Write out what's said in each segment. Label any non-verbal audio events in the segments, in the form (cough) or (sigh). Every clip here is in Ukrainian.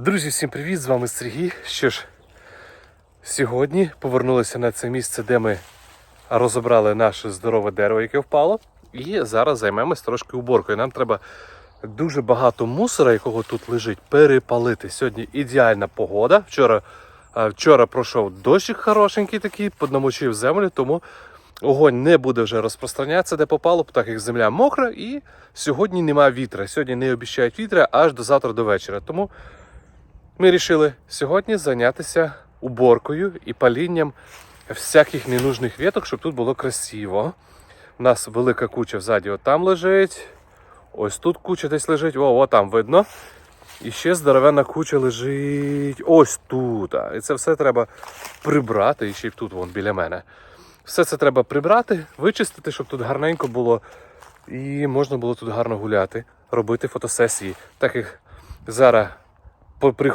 Друзі, всім привіт! З вами Сергій. Що ж, сьогодні повернулися на це місце, де ми розібрали наше здорове дерево, яке впало. І зараз займемось трошки уборкою. Нам треба дуже багато мусора, якого тут лежить, перепалити. Сьогодні ідеальна погода. Вчора, вчора пройшов дощик хорошенький такий, поднамочив землю, тому огонь не буде вже розпространятися, де попало, так як земля мокра, і сьогодні немає вітра. Сьогодні не обіцяють вітра аж до завтра до вечора. Тому ми вирішили сьогодні зайнятися уборкою і палінням всяких ненужних веток, щоб тут було красиво. У нас велика куча ззаді от там лежить. Ось тут куча десь лежить. О, о там видно. І ще здоровенна куча лежить ось тут. І це все треба прибрати. І ще й тут вон біля мене. Все це треба прибрати, вичистити, щоб тут гарненько було. І можна було тут гарно гуляти, робити фотосесії. Так як зараз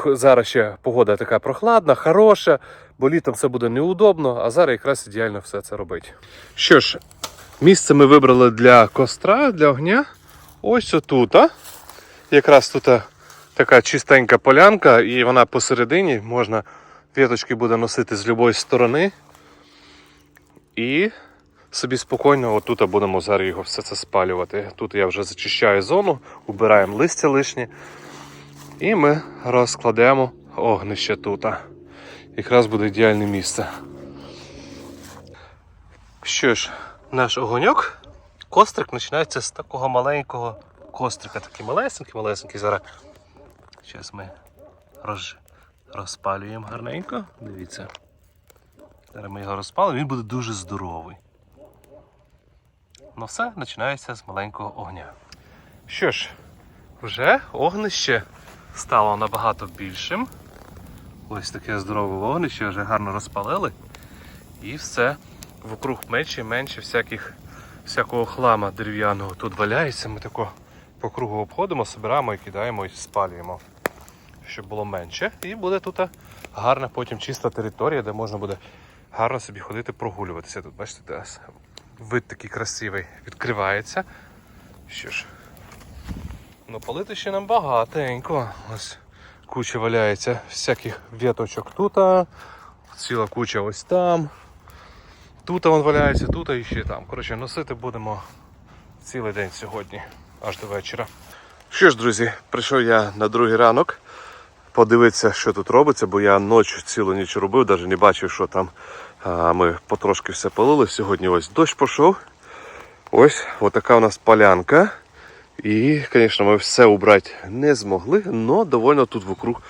Зараз ще погода така прохладна, хороша, бо літом це буде неудобно, а зараз якраз ідеально все це робить. Що ж, місце ми вибрали для костра, для огня. Ось отут. Якраз тут така чистенька полянка, і вона посередині можна віточки буде носити з будь-якої сторони. І собі спокійно отут будемо зараз його все це спалювати. Тут я вже зачищаю зону, убираємо листя лишнє. І ми розкладемо огнище тут. Якраз буде ідеальне місце. Що ж, наш огоньок, кострик починається з такого маленького кострика. Такий малесенький, малесенький. Зараз, Зараз ми роз... розпалюємо гарненько. Дивіться. Зараз ми його розпалимо, він буде дуже здоровий. Ну все починається з маленького огня. Що ж, вже огнище стало набагато більшим. Ось таке здорове вогнище, вже гарно розпалили. І все вокруг менше і менше всяких, всякого хлама дерев'яного тут валяється. Ми тако по кругу обходимо, збираємо і кидаємо і спалюємо, щоб було менше. І буде тут гарна потім чиста територія, де можна буде гарно собі ходити прогулюватися. Тут, бачите, вид такий красивий відкривається. Що ж, Ну, палити ще нам багатенько. Ось куча валяється всяких віточок тут, ціла куча ось там. Тут вон валяється, тут і ще там. Коротше, носити будемо цілий день сьогодні, аж до вечора. Що ж, друзі, прийшов я на другий ранок подивитися, що тут робиться, бо я ночі цілу ніч робив, навіть не бачив, що там. А ми потрошки все палили. Сьогодні ось дощ пішов. Ось отака у нас полянка. І, звісно, ми все убрати не змогли, але доволі тут вокруг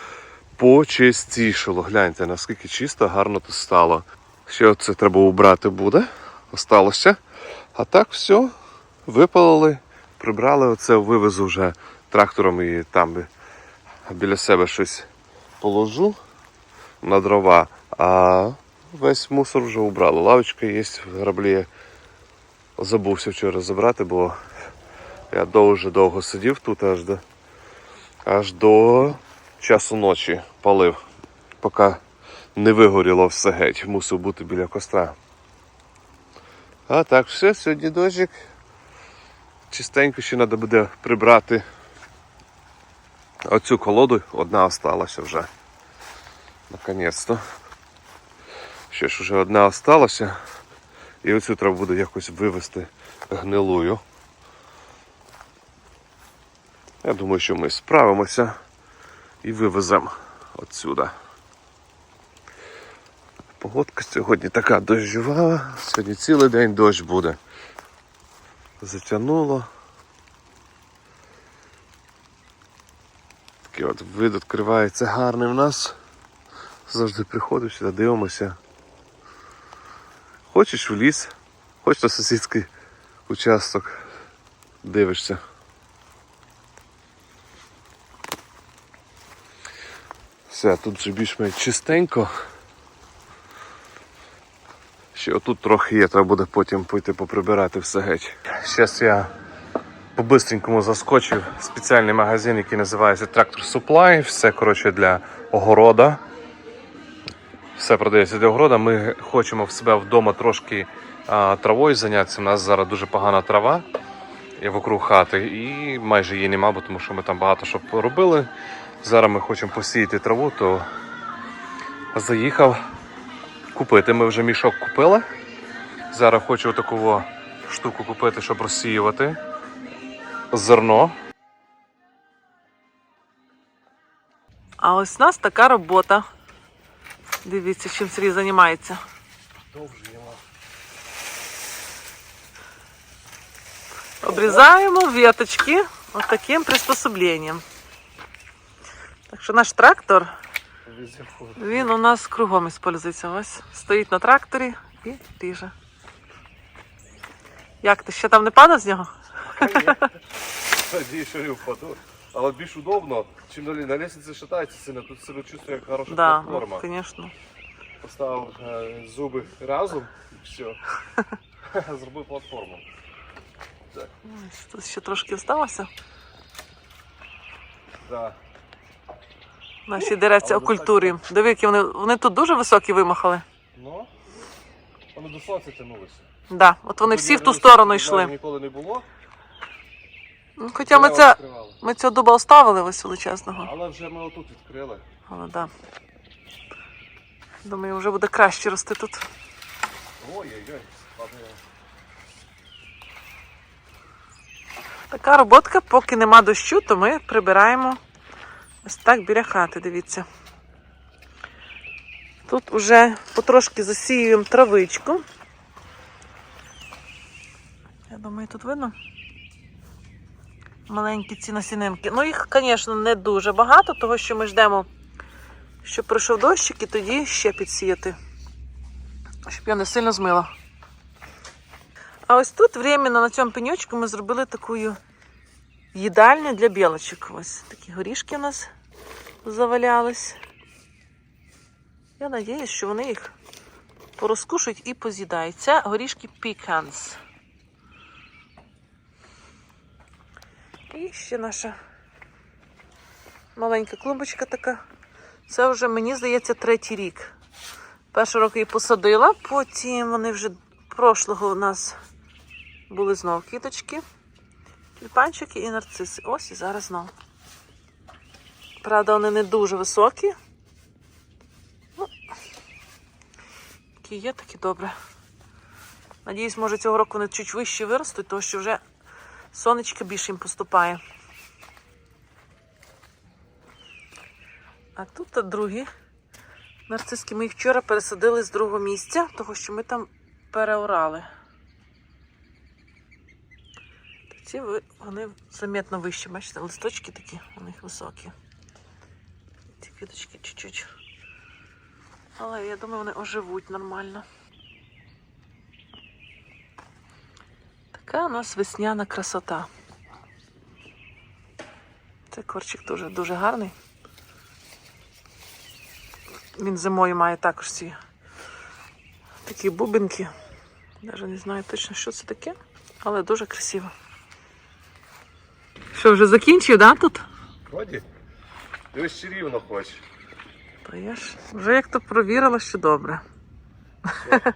почистішало. Гляньте, наскільки чисто, гарно тут стало. Ще це треба убрати буде. Осталося. А так все, випалили, прибрали оце, вивезу вже трактором і там біля себе щось положу на дрова. А весь мусор вже убрали. Лавочка є в граблі. Забувся вчора забрати, бо я дуже довго сидів тут аж до, аж до часу ночі палив, поки не вигоріло все геть, мусив бути біля костра. А так, все, сьогодні дощик. Чистенько ще треба буде прибрати. Оцю колоду одна осталася вже. Наконець-то. Ще ж вже одна осталася. І оцю треба буде якось вивезти гнилую. Я думаю, що ми справимося і вивеземо отсюда. Погодка сьогодні така дощова, сьогодні цілий день дощ буде. Затягнуло. Такий от вид відкривається гарний в нас. Завжди приходимо сюди, дивимося. Хочеш в ліс, хочеш на сусідський участок, дивишся. Все, тут вже більш-менш чистенько. Ще отут трохи є, треба буде потім пойти поприбирати все геть. Зараз я по-бистренькому заскочив спеціальний магазин, який називається Tractor Supply. Все коротше для огорода. Все продається для огорода. Ми хочемо в себе вдома трошки а, травою зайнятися. У нас зараз дуже погана трава вокруг хати, і майже її нема, бо тому що ми там багато що робили. Зараз ми хочемо посіяти траву, то заїхав купити. Ми вже мішок купили. Зараз хочу таку штуку купити, щоб розсіювати зерно. А ось у нас така робота. Дивіться, чим Сергій займається. Обрізаємо веточки ось таким приспособленням. Так що наш трактор, він у нас кругом использується. Ось стоїть на тракторі і ріже. Як ти ще там не падав з нього? Надіюсь, що не впаду. Але більш удобно, чим далі на лестниці шатається сильно, тут себе чувствую як хороша Да, платформа. ну, звісно. Поставив е, зуби разом і все. (laughs) Зробив платформу. Ось Тут ще трошки залишилося. Да. Наші дереться окультурі. Диви, які вони, вони тут дуже високі вимахали. Ну, вони до сонця тягнулися. Да, от вони всі в ту сторону йшли. Ніколи не було. Ну, Хоча ми, це, ми цього дуба оставили ось величезного. Але вже ми отут відкрили. Але да. Думаю, вже буде краще рости тут. Ой-ой-ой, падає. Така роботка, поки нема дощу, то ми прибираємо ось так біля хати, дивіться. Тут уже потрошки засіюємо травичку. Я думаю, тут видно. Маленькі ці насінинки. Ну, їх, звісно, не дуже багато, того що ми ждемо, щоб пройшов дощик і тоді ще підсіяти. Щоб я не сильно змила. А ось тут временно на цьому пеньочку ми зробили таку їдальню для білочок. Ось такі горішки у нас завалялись. Я сподіваюся, що вони їх порозкушують і поз'їдають. Це горішки піканс. І ще наша маленька клумбочка така. Це вже, мені здається, третій рік. Перший рок її посадила, потім вони вже прошлого у нас були знову квіточки, тюльпанчики і нарциси. Ось і зараз знову. Правда, вони не дуже високі. Ну, які є, такі добре. Надіюсь, може цього року вони чуть вище виростуть, тому що вже сонечко більше їм поступає. А тут другі нарциски. Ми їх вчора пересадили з другого місця, тому що ми там переорали. Ці вони заметно вищі, бачите, листочки такі у них високі. Ці квіточки чуть-чуть. Але я думаю, вони оживуть нормально. Така у нас весняна красота. Цей корчик дуже, дуже гарний. Він зимою має також ці такі бубенки. Навіть не знаю точно, що це таке, але дуже красиво. Що, вже закінчив, да, тут? Ході. Ти ось рівно хоче. То я ж вже як то провірила, що добре. (laughs)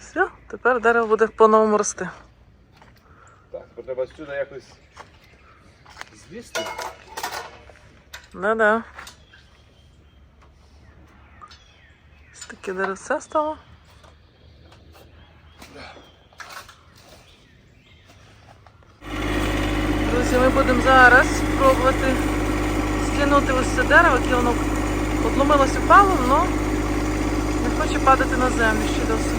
Все, тепер дерево буде по-новому рости. Так, треба сюди якось злізти. Да-да. Ось таке деревце стало. Друзі, ми будемо зараз пробувати стягнути ось це дерево, яке воно одломилося впало, але не хоче падати на землю ще досі.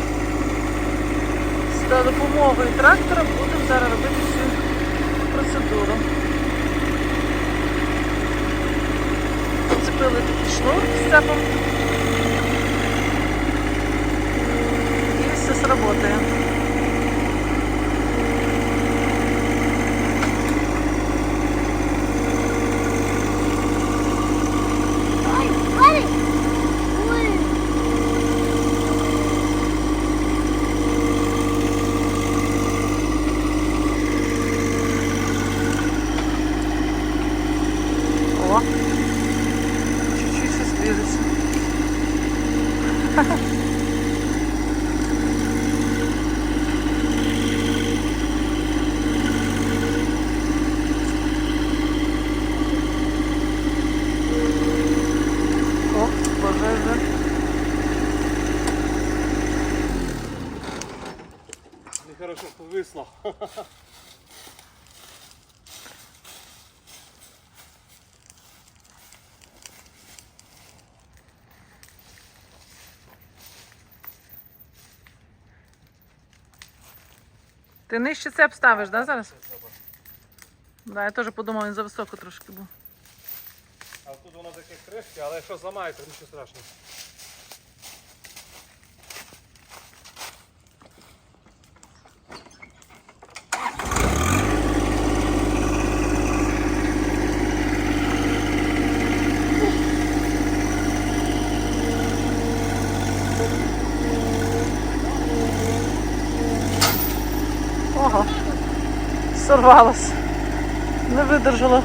З допомогою трактора будемо зараз робити цю процедуру. Зацепили такий шнур з цепом. І все сработає. різеться. О, пожежа. Нехорошо повисло. (laughs) Ти нижче цеп ставиш, да, зараз? Да, я теж подумав, він зависоко трошки був. А тут воно таке крихке, але якщо зламається, нічого страшного. Ого. Сорвалась. Не видержала.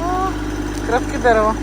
О, крапке дерево.